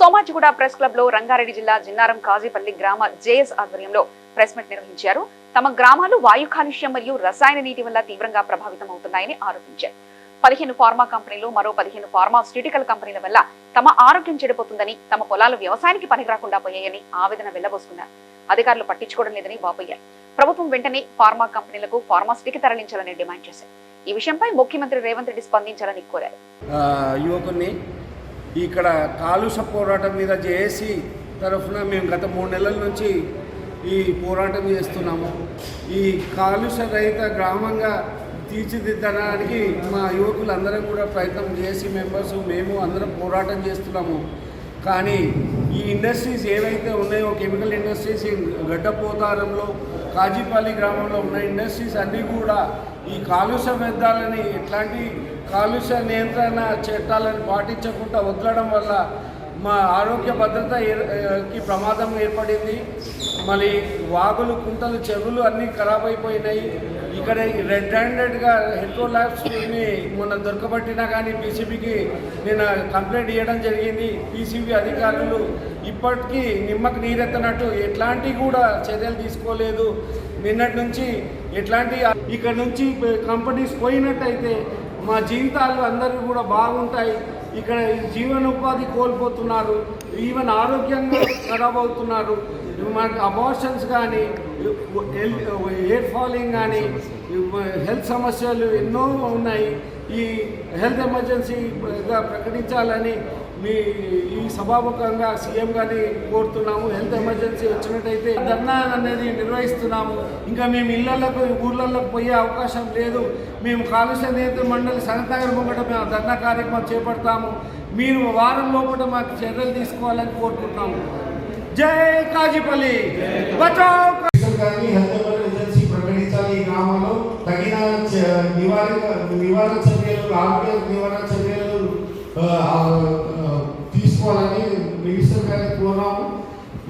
Somajiguda press క్లబ్లో రంగారెడ్డి జిల్లా జిన్నారం కాజీపల్లి గ్రామ జేఎస్ ఆధ్వర్యంలో ప్రెస్ మీట్ నిర్వహించారు. తమ గ్రామాలు వాయు కాలుష్యం మరియు రసాయన నీటి వల్ల తీవ్రంగా ప్రభావితం అవుతున్నాయని ఆరోపించారు. పదిహేను ఫార్మా కంపెనీలు మరో పదిహేను ఫార్మాస్యూటికల్ కంపెనీల వల్ల తమ ఆరోగ్యం చెడిపోతుందని తమ పొలాలు వ్యవసాయానికి పనికిరాకుండా పోయాయని ఆవేదన వెళ్ళబోసుకున్నారు. అధికారులు పట్టించుకోవడం లేదని వాపోయారు ప్రభుత్వం వెంటనే ఫార్మా కంపెనీలకు ఫార్మాసిటీకి తరలించాలని డిమాండ్ చేశారు. ఈ విషయంపై ముఖ్యమంత్రి రేవంత్ రెడ్డి స్పందించాలని కోరారు. యువకుని ఇక్కడ కాలుష్య పోరాటం మీద జేఏసీ తరఫున మేము గత మూడు నెలల నుంచి ఈ పోరాటం చేస్తున్నాము. ఈ కాలుష్య రహిత గ్రామంగా తీర్చిదిద్దడానికి మా యువకులందరం కూడా ప్రయత్నం చేసి మెంబర్స్ మేము అందరం పోరాటం చేస్తున్నాము. కానీ ఈ ఇండస్ట్రీస్ ఏవైతే ఉన్నాయో కెమికల్ ఇండస్ట్రీస్ గడ్డపోతారంలో కాజీపల్లి గ్రామంలో ఉన్న ఇండస్ట్రీస్ అన్నీ కూడా ఈ కాలుష్య వ్యర్థాలని ఎట్లాంటి కాలుష్య నియంత్రణ చట్టాలను పాటించకుండా వదలడం వల్ల మా ఆరోగ్య భద్రత కి ప్రమాదం ఏర్పడింది. మళ్ళీ వాగులు కుంటలు చెరువులు అన్నీ ఖరాబ్ అయిపోయినాయి. ఇక్కడ రెడ్ హ్యాండెడ్గా హెట్రో ల్యాబ్స్ని మొన్న దొరకబట్టినా కానీ పీసీబీకి నేను కంప్లైంట్ ఇవ్వడం జరిగింది. పీసీబీ అధికారులు ఇప్పటికీ నిమ్మకు నీరెత్తనట్టు ఎట్లాంటి కూడా చర్యలు తీసుకోలేదు. నిన్నటి నుంచి ఎట్లాంటి ఇక్కడ నుంచి కంపెనీస్ పోయినట్టయితే మా జీవితాలు అందరూ కూడా బాగుంటాయి. ఇక్కడ జీవనోపాధి కోల్పోతున్నారు. ఈవెన్ ఆరోగ్యంగా ఖరాబ్ అవుతున్నారు మనకి అబార్షన్స్ కానీ ఎయిర్ ఫాలింగ్ కానీ హెల్త్ సమస్యలు ఎన్నో ఉన్నాయి. ఈ హెల్త్ ఎమర్జెన్సీగా ప్రకటించాలని మీ ఈ సభాముఖంగా సీఎం గారిని కోరుతున్నాము. హెల్త్ ఎమర్జెన్సీ వచ్చినట్టయితే ధర్నా అనేది నిర్వహిస్తున్నాము. ఇంకా మేము ఇళ్ళలకు ఊర్లలోకి పోయే అవకాశం లేదు. మేము కాలుష్య నియంత్రణ మండలి సనతనగర్ ముంగట మేము ధర్నా కార్యక్రమం చేపడతాము. మీరు వారం లోపల మాకు చర్యలు తీసుకోవాలని కోరుకుంటున్నాము. జై కాజీపల్లి. బచావ్ ప్రకటించాలి ఈ గ్రామంలో. తగిన నివారణ నివారణ చర్యలు ఆరోగ్య నివారణ చర్యలు ఆ, ఆ, తీసుకోవాలని మినిస్టర్ గారికి కోరాము మా